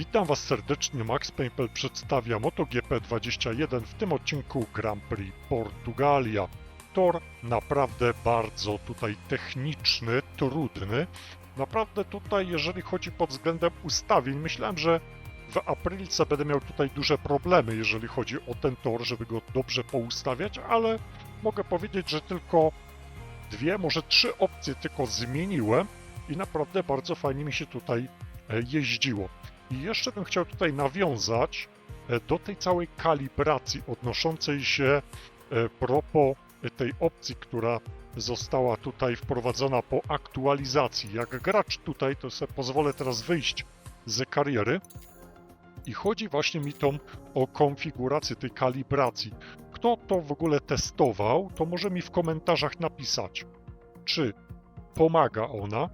Witam Was serdecznie, Max Paypal przedstawia MotoGP 21 w tym odcinku Grand Prix Portugalia. Tor naprawdę bardzo tutaj techniczny, trudny. Naprawdę tutaj, jeżeli chodzi pod względem ustawień, myślałem, że w Aprilce będę miał tutaj duże problemy, jeżeli chodzi o ten tor, żeby go dobrze poustawiać, ale mogę powiedzieć, że tylko dwie, może trzy opcje tylko zmieniłem i naprawdę bardzo fajnie mi się tutaj e, jeździło. I jeszcze bym chciał tutaj nawiązać e, do tej całej kalibracji odnoszącej się e, propos tej opcji, która została tutaj wprowadzona po aktualizacji. Jak gracz tutaj, to sobie pozwolę teraz wyjść z kariery i chodzi właśnie mi tą o konfigurację tej kalibracji. Kto to w ogóle testował, to może mi w komentarzach napisać, czy pomaga ona,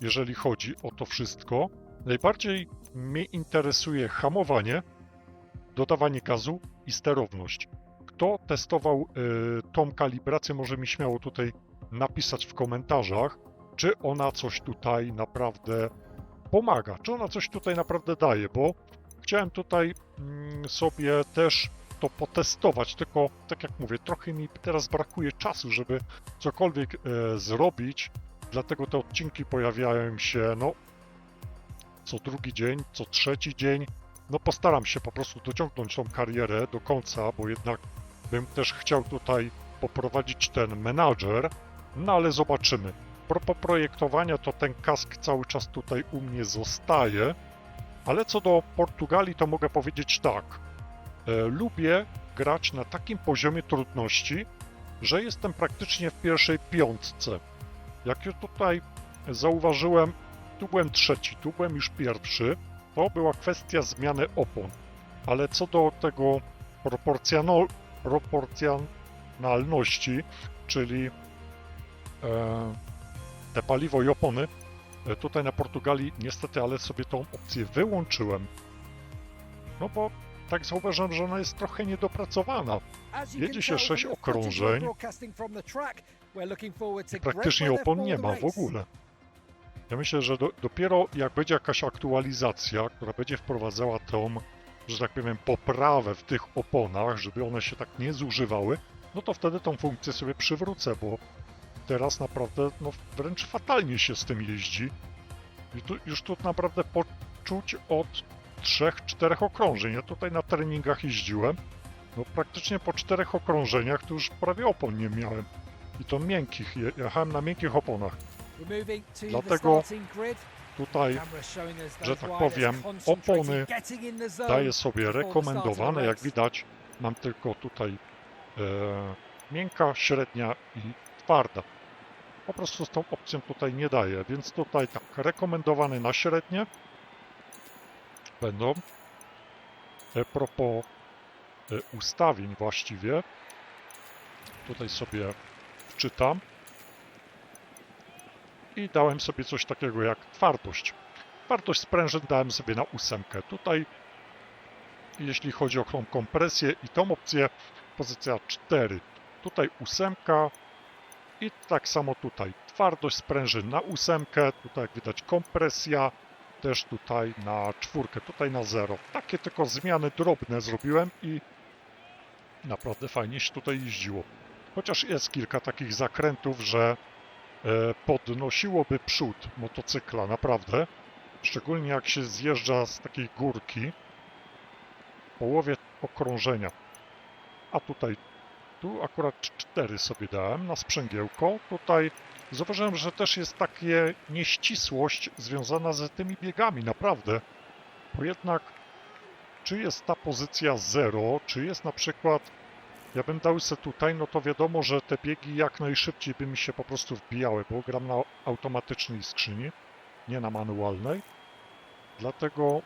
jeżeli chodzi o to wszystko. Najbardziej mnie interesuje hamowanie, dodawanie gazu i sterowność. Kto testował y, tą kalibrację, może mi śmiało tutaj napisać w komentarzach, czy ona coś tutaj naprawdę pomaga, czy ona coś tutaj naprawdę daje, bo chciałem tutaj mm, sobie też to potestować, tylko tak jak mówię, trochę mi teraz brakuje czasu, żeby cokolwiek e, zrobić, dlatego te odcinki pojawiają się, no, co drugi dzień, co trzeci dzień. No postaram się po prostu dociągnąć tą karierę do końca, bo jednak bym też chciał tutaj poprowadzić ten menadżer, no ale zobaczymy. Propos projektowania, to ten kask cały czas tutaj u mnie zostaje, ale co do Portugalii, to mogę powiedzieć tak. E, lubię grać na takim poziomie trudności, że jestem praktycznie w pierwszej piątce. Jak już tutaj zauważyłem, tu byłem trzeci, tu byłem już pierwszy. To była kwestia zmiany opon. Ale co do tego proporcjonal, proporcjonalności, czyli e, te paliwo i opony, e, tutaj na Portugalii niestety, ale sobie tą opcję wyłączyłem. No bo tak zauważyłem, że ona jest trochę niedopracowana. Jedzie się 6 okrążeń I praktycznie opon nie ma w ogóle. Ja myślę, że do, dopiero jak będzie jakaś aktualizacja, która będzie wprowadzała tą, że tak powiem, poprawę w tych oponach, żeby one się tak nie zużywały, no to wtedy tą funkcję sobie przywrócę, bo teraz naprawdę no, wręcz fatalnie się z tym jeździ. I tu, już tu naprawdę poczuć od 3-4 okrążeń. Ja tutaj na treningach jeździłem, no praktycznie po czterech okrążeniach to już prawie opon nie miałem. I to miękkich, je- jechałem na miękkich oponach. Dlatego Tutaj że tak powiem, opony daję sobie rekomendowane, jak widać mam tylko tutaj e, miękka, średnia i twarda. Po prostu z tą opcją tutaj nie daję, więc tutaj tak, rekomendowane na średnie będą. E, propos e, ustawień właściwie, tutaj sobie wczytam i dałem sobie coś takiego jak twardość. Twardość sprężyn dałem sobie na ósemkę. Tutaj, jeśli chodzi o tą kompresję i tą opcję, pozycja 4. Tutaj ósemka i tak samo tutaj. Twardość sprężyn na ósemkę, tutaj jak widać kompresja, też tutaj na czwórkę, tutaj na zero. Takie tylko zmiany drobne zrobiłem i naprawdę fajnie się tutaj jeździło. Chociaż jest kilka takich zakrętów, że podnosiłoby przód motocykla, naprawdę. Szczególnie jak się zjeżdża z takiej górki w połowie okrążenia. A tutaj, tu akurat 4 sobie dałem na sprzęgiełko. Tutaj zauważyłem, że też jest takie nieścisłość związana z tymi biegami, naprawdę. Bo jednak, czy jest ta pozycja 0, czy jest na przykład ja bym dał se tutaj, no to wiadomo, że te biegi jak najszybciej by mi się po prostu wbijały, bo gram na automatycznej skrzyni, nie na manualnej. Dlatego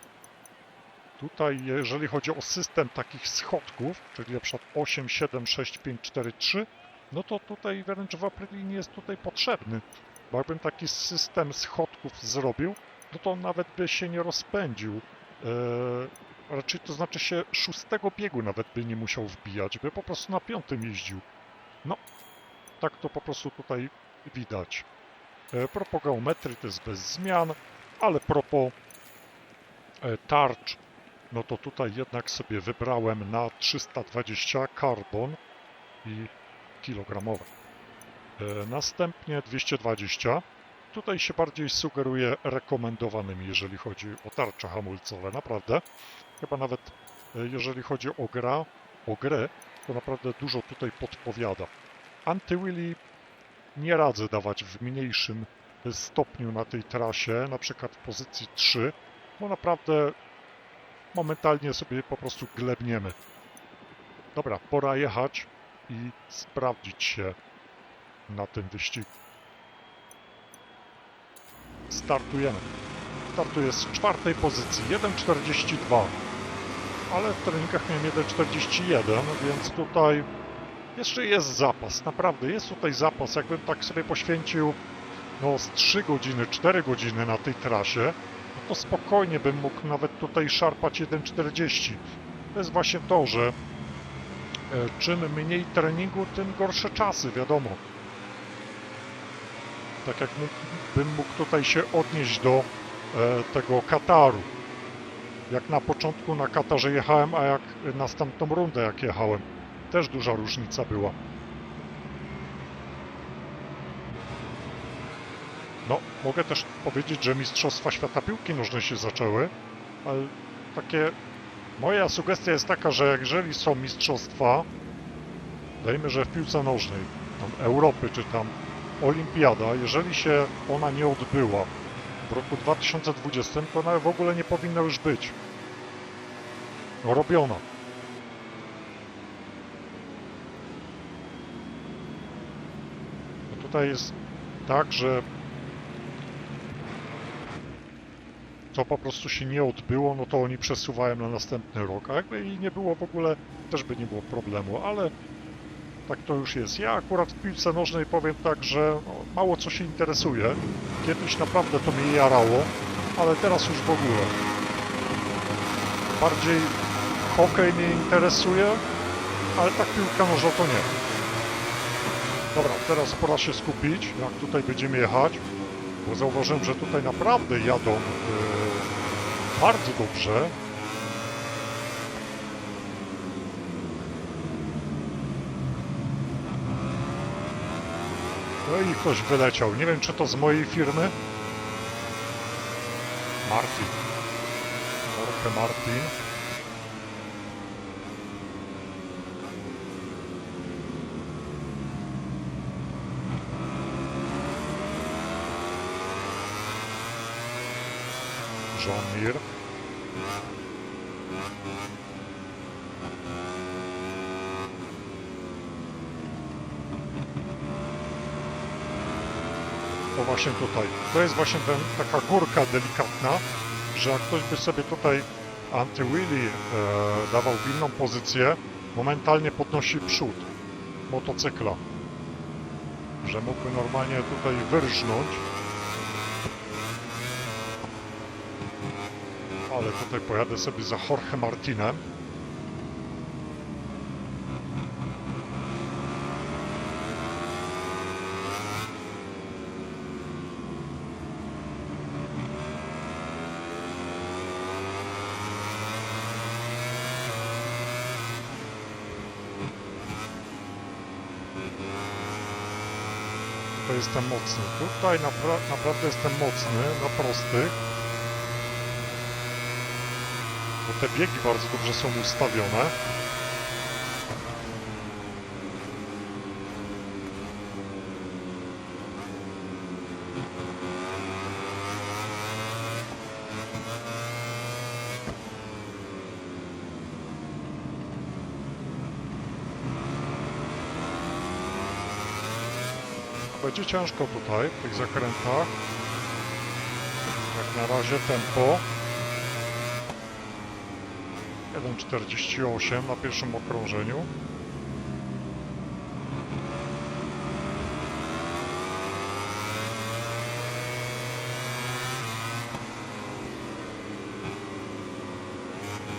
tutaj, jeżeli chodzi o system takich schodków, czyli na przykład 8, 7, 6, 5, 4, 3, no to tutaj wręcz w nie jest tutaj potrzebny. Bo jakbym taki system schodków zrobił, no to on nawet by się nie rozpędził. Eee, raczej to znaczy się szóstego biegu nawet by nie musiał wbijać, by po prostu na piątym jeździł. No, tak to po prostu tutaj widać. E, propos geometrii to jest bez zmian, ale propos e, tarcz, no to tutaj jednak sobie wybrałem na 320 karbon i kilogramowe. E, Następnie 220. Tutaj się bardziej sugeruje rekomendowanymi, jeżeli chodzi o tarcze hamulcowe. Naprawdę. Chyba nawet e, jeżeli chodzi o gra, o grę, to naprawdę dużo tutaj podpowiada. Anty-wheelie nie radzę dawać w mniejszym stopniu na tej trasie, na przykład w pozycji 3, bo naprawdę momentalnie sobie po prostu glebniemy. Dobra, pora jechać i sprawdzić się na tym wyścigu. Startujemy. Startuję z czwartej pozycji, 1.42, ale w treningach miałem 1.41, więc tutaj jeszcze jest zapas, naprawdę jest tutaj zapas. Jakbym tak sobie poświęcił no z 3 godziny, 4 godziny na tej trasie, no to spokojnie bym mógł nawet tutaj szarpać 1.40. To jest właśnie to, że e, czym mniej treningu, tym gorsze czasy, wiadomo. Tak jak bym mógł tutaj się odnieść do e, tego Kataru. Jak na początku na Katarze jechałem, a jak następną rundę jak jechałem. Też duża różnica była. No, mogę też powiedzieć, że Mistrzostwa Świata Piłki Nożnej się zaczęły, ale takie... Moja sugestia jest taka, że jeżeli są mistrzostwa, dajmy, że w piłce nożnej, tam Europy czy tam Olimpiada, jeżeli się ona nie odbyła w roku 2020, to ona w ogóle nie powinna już być robiona. No tutaj jest tak, że to po prostu się nie odbyło, no to oni przesuwają na następny rok. A jakby i nie było w ogóle, też by nie było problemu, ale tak to już jest. Ja akurat w piłce nożnej powiem tak, że no, mało co się interesuje. Kiedyś naprawdę to mnie jarało, ale teraz już w ogóle. Bardziej hokej mnie interesuje, ale tak piłka nożna to nie. Dobra, teraz pora się skupić, jak tutaj będziemy jechać, bo zauważyłem, że tutaj naprawdę jadą yy, bardzo dobrze. No i ktoś wyleciał. Nie wiem, czy to z mojej firmy. Martin. Jorge Martin. John właśnie tutaj. To jest właśnie ten, taka górka delikatna, że jak ktoś by sobie tutaj anty-wheelie e, dawał w inną pozycję, momentalnie podnosi przód motocykla. Że mógłby normalnie tutaj wyrżnąć. Ale tutaj pojadę sobie za Jorge Martinem. To jestem mocny. Tutaj napra naprawdę jestem mocny na prostych. Bo te biegi bardzo dobrze są ustawione. Będzie ciężko tutaj, w tych zakrętach. Jak na razie tempo. 1,48 na pierwszym okrążeniu.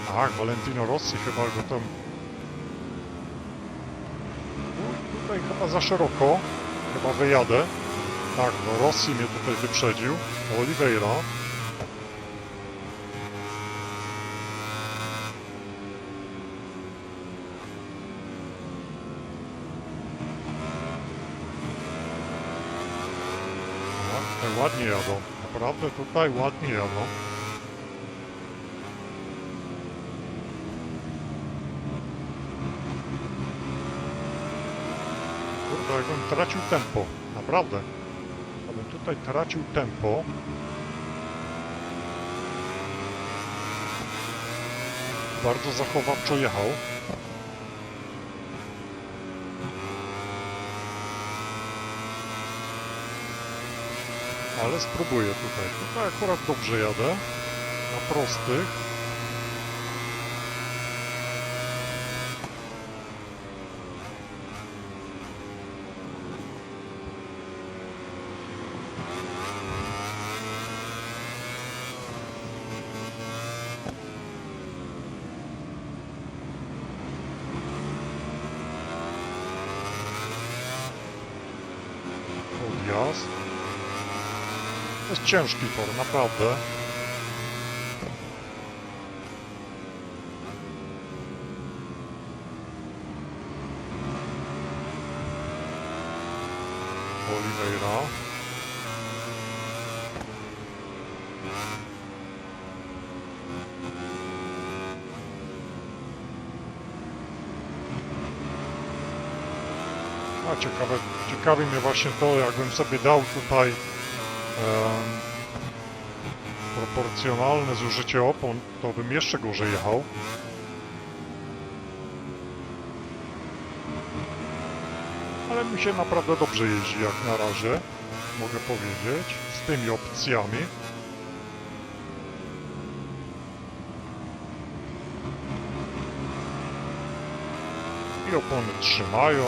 Tak, Valentino Rossi chyba go tam... Tutaj chyba za szeroko. Chyba wyjadę. Tak, no Rossi mnie tutaj wyprzedził. Oliveira. Tak, ładnie jadą. Naprawdę tutaj ładnie jadą. Jakbym tracił tempo. Naprawdę. Jakbym tutaj tracił tempo. Bardzo zachowawczo jechał. Ale spróbuję tutaj. Tutaj akurat dobrze jadę. Na prostych. Odjazd. To jest ciężki tor, naprawdę. Oliveira. A ciekawe, ciekawi mnie właśnie to, jakbym sobie dał tutaj em, proporcjonalne zużycie opon, to bym jeszcze gorzej jechał. Ale mi się naprawdę dobrze jeździ jak na razie, mogę powiedzieć, z tymi opcjami. I opony trzymają.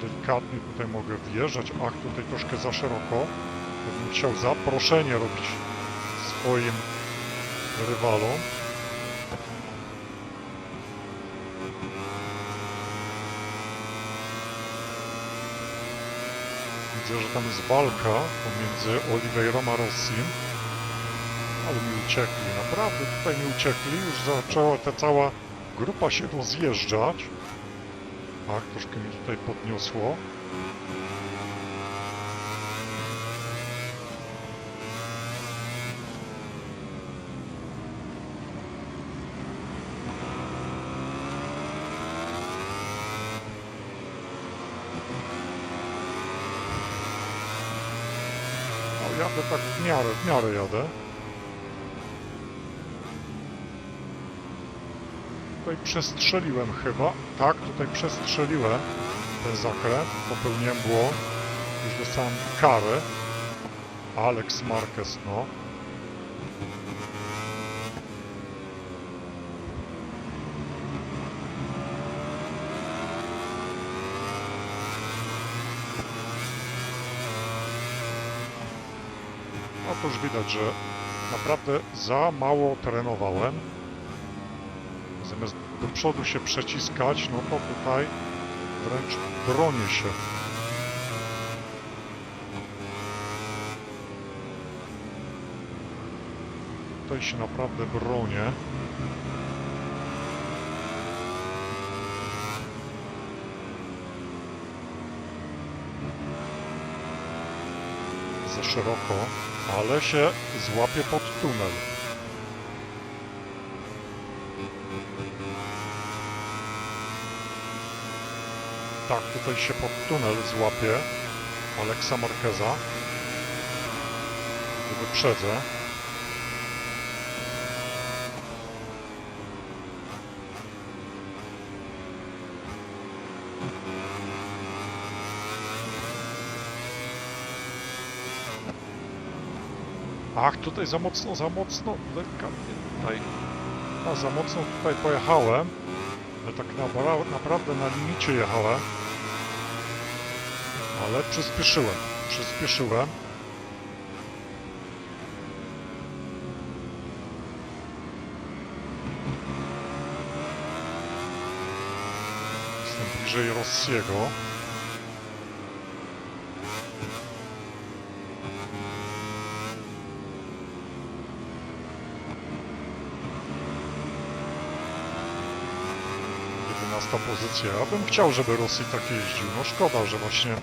Delikatnie tutaj mogę wjeżdżać. Ach, tutaj troszkę za szeroko. Bym chciał zaproszenie robić swoim rywalom. Widzę, że tam jest walka pomiędzy Oliveirą a Rossim. Ale mi uciekli, naprawdę tutaj mi uciekli. Już zaczęła ta cała grupa się rozjeżdżać. Ach, troszkę mi tutaj podniosło. No, jadę tak w miarę, w miarę jadę. Tutaj przestrzeliłem chyba. Tak, tutaj przestrzeliłem ten zakręt. Popełniłem błąd. Już dostałem karę. Alex Marquez, no. Widać, że naprawdę za mało trenowałem. Zamiast do przodu się przeciskać, no to tutaj wręcz bronię się. Tutaj się naprawdę bronię. Za szeroko, ale się złapię pod tunel. Tak, tutaj się pod tunel złapie Aleksa Marqueza. Wyprzedzę. Ach, tutaj za mocno, za mocno, delikatnie tutaj. A za mocno tutaj pojechałem. Ale tak na, naprawdę na limicie jechałem. Ale przyspieszyłem. Przyspieszyłem. Jestem bliżej Rossiego. Jedenasta pozycja. Ja bym chciał, żeby Rosji tak jeździł. No szkoda, że właśnie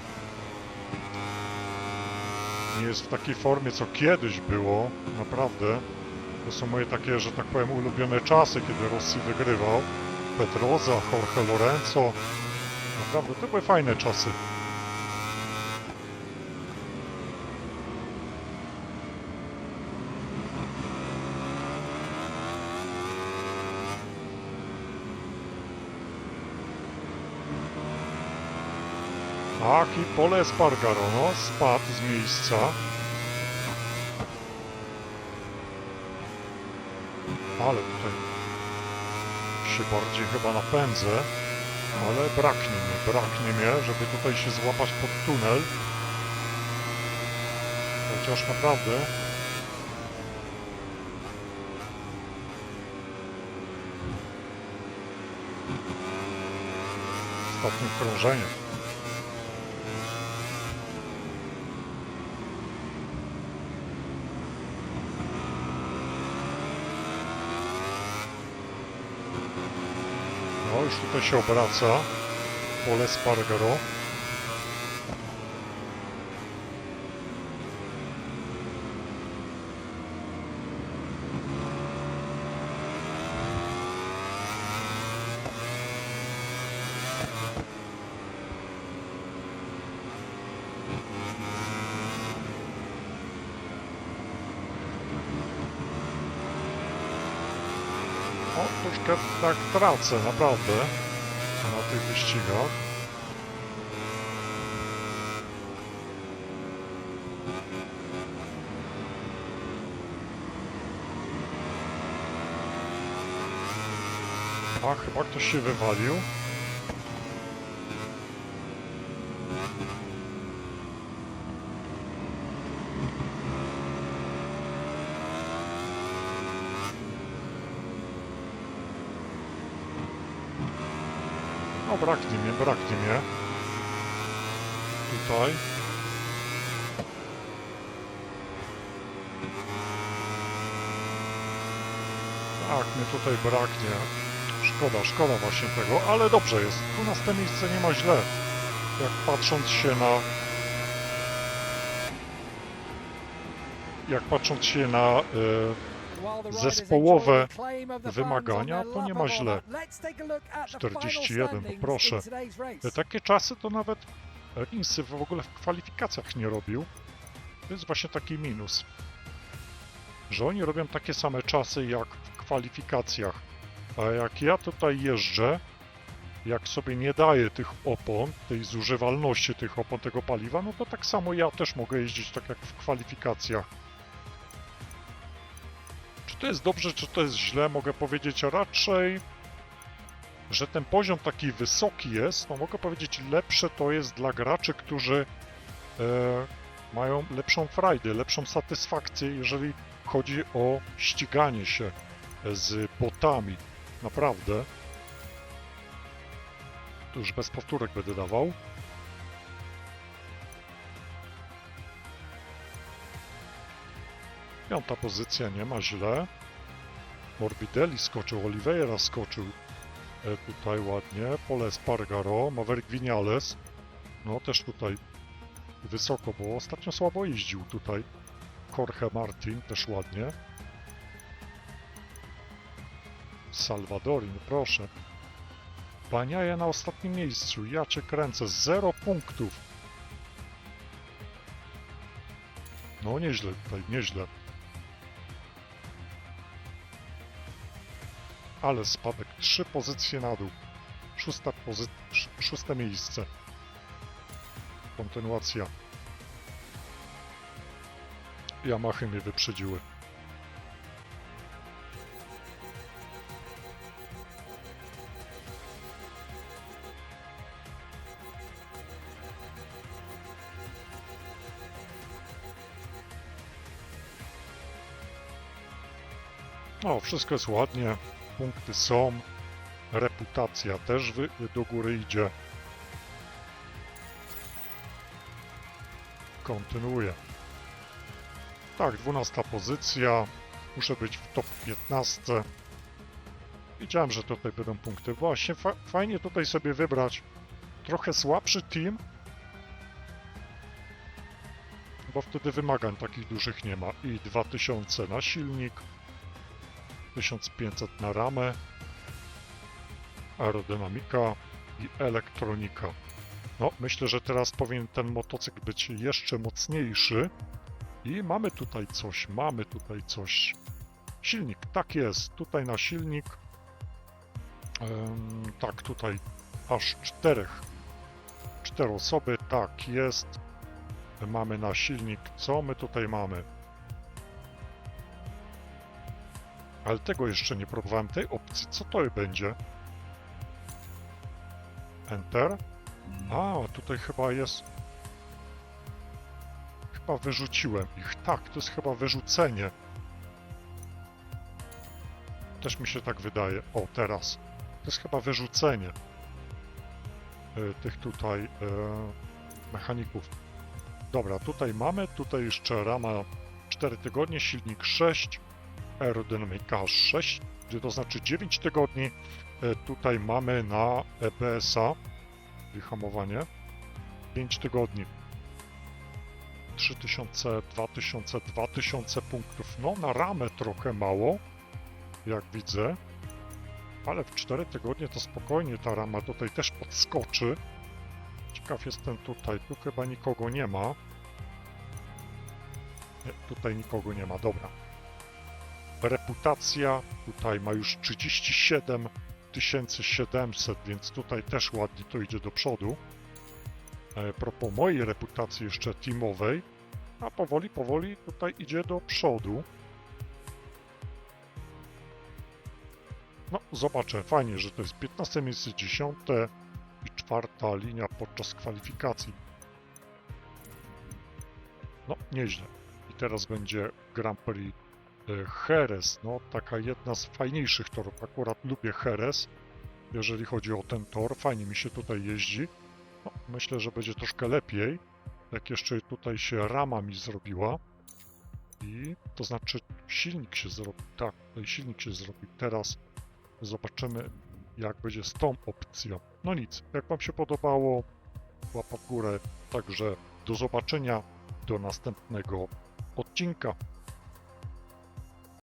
nie jest w takiej formie, co kiedyś było, naprawdę. To są moje takie, że tak powiem, ulubione czasy, kiedy Rossi wygrywał. Petroza, Jorge Lorenzo. Naprawdę, to były fajne czasy. Tak, i pole Espargaro, no, spadł z miejsca. Ale tutaj się bardziej chyba napędzę. Ale braknie mnie, braknie mnie, żeby tutaj się złapać pod tunel. Chociaż naprawdę... Ostatnie krążenie. No, już tutaj się obraca. Pole Spargaro. O, troszkę tak tracę, naprawdę, na tych wyścigach. A, chyba ktoś się wywalił. No braknie mnie. Tutaj. Tak, mnie tutaj braknie. Szkoda, szkoda właśnie tego, ale dobrze jest. 12 miejsce nie ma źle. Jak patrząc się na... Jak patrząc się na... E, zespołowe wymagania, to nie ma źle. 41, no proszę. E, Takie czasy to nawet Rinsy w ogóle w kwalifikacjach nie robił. To jest właśnie taki minus. Że oni robią takie same czasy jak w kwalifikacjach. A jak ja tutaj jeżdżę, jak sobie nie daję tych opon, tej zużywalności tych opon, tego paliwa, no to tak samo ja też mogę jeździć tak jak w kwalifikacjach. To jest dobrze, czy to jest źle, mogę powiedzieć raczej że ten poziom taki wysoki jest, no mogę powiedzieć lepsze to jest dla graczy, którzy e, mają lepszą frajdę, lepszą satysfakcję, jeżeli chodzi o ściganie się z botami. Naprawdę. Tu już bez powtórek będę dawał. Piąta pozycja, nie ma źle. Morbidelli skoczył, Oliveira skoczył. E, tutaj ładnie. Pole Espargaro, Maverick Vinales. No też tutaj wysoko, bo ostatnio słabo jeździł tutaj. Jorge Martin też ładnie. Salvadorin, proszę. Baniaje na ostatnim miejscu. Ja cię kręcę. Zero punktów. No nieźle tutaj, nieźle. Ale spadek. Trzy pozycje na dół. Szósta pozy... sz- Szóste miejsce. Kontynuacja. Yamahy mnie wyprzedziły. O, wszystko jest ładnie. Punkty są. Reputacja też do góry idzie. Kontynuuję. Tak, 12 pozycja. Muszę być w top 15. Wiedziałem, że tutaj będą punkty. Właśnie fa fajnie tutaj sobie wybrać trochę słabszy team. bo wtedy wymagań takich dużych nie ma. I 2000 na silnik, 1500 na ramę, aerodynamika i elektronika. No, myślę, że teraz powinien ten motocykl być jeszcze mocniejszy. I mamy tutaj coś, mamy tutaj coś. Silnik, tak jest, tutaj na silnik. Em, tak, tutaj aż czterech. Cztery osoby, tak jest. Mamy na silnik, co my tutaj mamy? Ale tego jeszcze nie próbowałem, tej opcji, co to będzie? Enter. A, tutaj chyba jest... Chyba wyrzuciłem ich. Tak, to jest chyba wyrzucenie. Też mi się tak wydaje. O, teraz. To jest chyba wyrzucenie e, tych tutaj e, mechaników. Dobra, tutaj mamy, tutaj jeszcze rama 4 tygodnie, silnik 6, aerodynamika 6, gdzie to znaczy 9 tygodni. E, tutaj mamy na EBS-a, czyli hamowanie, 5 tygodni. 3000, 2000, 2000 punktów. No, na ramę trochę mało, jak widzę. Ale w 4 tygodnie to spokojnie ta rama tutaj też podskoczy. Ciekaw jestem tutaj. Tu chyba nikogo nie ma. Nie, tutaj nikogo nie ma. Dobra. Reputacja tutaj ma już 37 700, więc tutaj też ładnie to idzie do przodu. E, propos mojej reputacji jeszcze teamowej, a powoli, powoli tutaj idzie do przodu. No, zobaczę. Fajnie, że to jest 15 miejsce, 10 i czwarta linia podczas kwalifikacji. No, nieźle. I teraz będzie Grand Prix e, Jerez. No, taka jedna z fajniejszych torów. Akurat lubię Jerez, jeżeli chodzi o ten tor. Fajnie mi się tutaj jeździ. No, myślę, że będzie troszkę lepiej, jak jeszcze tutaj się rama mi zrobiła. I to znaczy silnik się zrobi. Tak, tutaj silnik się zrobi. Teraz Zobaczymy, jak będzie z tą opcją. No nic, jak Wam się podobało, łapa w górę. Także do zobaczenia, do następnego odcinka.